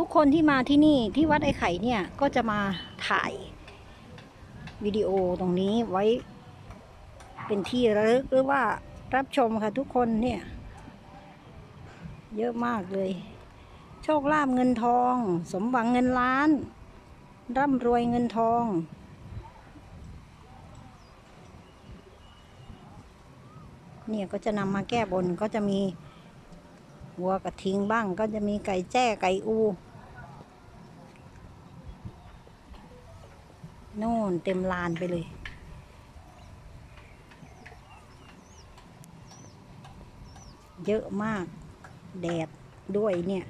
ทุกคนที่มาที่นี่ที่วัดไอ้ไข่เนี่ยก็จะมาถ่ายวิดีโอตรงนี้ไว้เป็นที่ระลึกหรือว่ารับชมค่ะทุกคนเนี่ย เยอะมากเลย โชคลาภเงินทอง สมหวังเงินล้าน ร่ำรวยเงินทองเนี่ยก็จะนำมาแก้บนก็จะมีวัวกระทิงบ้าง ก็จะมีไก่แจ้ไก่อู น่นเต็มลานไปเลย เยอะมาก แดดด้วยเนี่ย